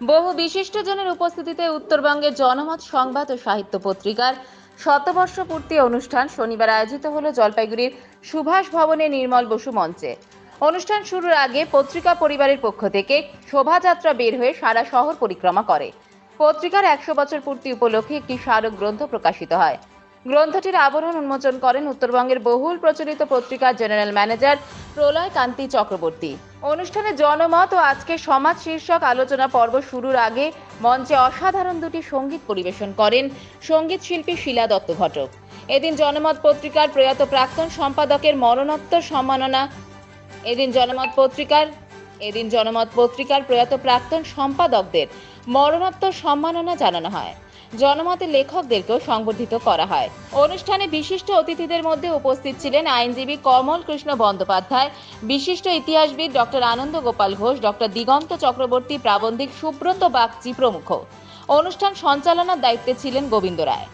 বহু বিশিষ্টজনের উপস্থিতিতে উত্তরবঙ্গের জনমত সংবাদ ও সাহিত্য পত্রিকার শতবর্ষ পূর্তি অনুষ্ঠান শনিবার আয়োজিত হলো জলপাইগুড়ির সুভাষ ভবনে নির্মল বসু মঞ্চে। অনুষ্ঠান শুরুর আগে পত্রিকা পরিবারের পক্ষ থেকে শোভাযাত্রা বের হয়ে সারা শহর পরিক্রমা করে। পত্রিকার একশো বছর পূর্তি উপলক্ষে একটি স্মারক গ্রন্থ প্রকাশিত হয়। গ্রন্থটির আবরণ উন্মোচন করেন উত্তরবঙ্গের বহুল প্রচলিত পত্রিকার জেনারেল ম্যানেজার প্রলয় কান্তি চক্রবর্তী। অনুষ্ঠানে জনমত ও আজকে সমাজ শীর্ষক আলোচনা পর্ব শুরুর আগে মঞ্চে অসাধারণ দুটি সংগীত পরিবেশন করেন সংগীত শিল্পী শিলা দত্ত ঘটক। এদিন জনমত পত্রিকার প্রয়াত প্রাক্তন সম্পাদকের মরণোত্তর সম্মাননা, এদিন জনমত পত্রিকার, এদিন জনমত পত্রিকার প্রয়াত প্রাক্তন সম্পাদকদের মরণোত্তর সম্মাননা জানানো হয়। জনমতের লেখকদেরকেও সংবর্ধিত করা হয়। অনুষ্ঠানে বিশিষ্ট অতিথিদের মধ্যে উপস্থিত ছিলেন আইনজীবী কমল কৃষ্ণ বন্দ্যোপাধ্যায়, বিশিষ্ট ইতিহাসবিদ ডক্টর আনন্দ গোপাল ঘোষ, ডক্টর দিগন্ত চক্রবর্তী, প্রাবন্ধিক সুব্রত বাগচি প্রমুখ। অনুষ্ঠান সঞ্চালনার দায়িত্বে ছিলেন গোবিন্দ রায়।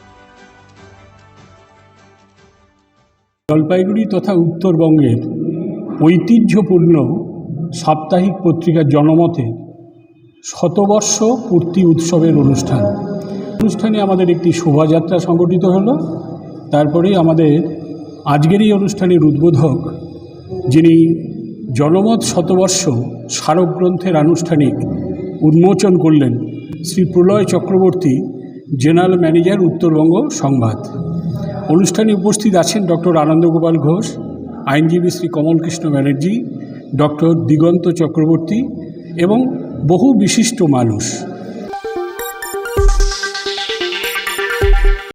জলপাইগুড়ি তথা উত্তরবঙ্গের ঐতিহ্যপূর্ণ সাপ্তাহিক পত্রিকা জনমতে শতবর্ষ পূর্তি উৎসবের অনুষ্ঠান। অনুষ্ঠানে আমাদের একটি শোভাযাত্রা সংগঠিত হলো। তারপরেই আমাদের আজকের এই অনুষ্ঠানের উদ্বোধক, যিনি জনমত শতবর্ষ স্মারক গ্রন্থের আনুষ্ঠানিক উন্মোচন করলেন, শ্রী প্রলয় চক্রবর্তী, জেনারেল ম্যানেজার, উত্তরবঙ্গ সংবাদ। অনুষ্ঠানে উপস্থিত আছেন ডক্টর আনন্দগোপাল ঘোষ, আইনজীবী শ্রী কমলকৃষ্ণ ব্যানার্জি, ডক্টর দিগন্ত চক্রবর্তী এবং বহু বিশিষ্ট মানুষ।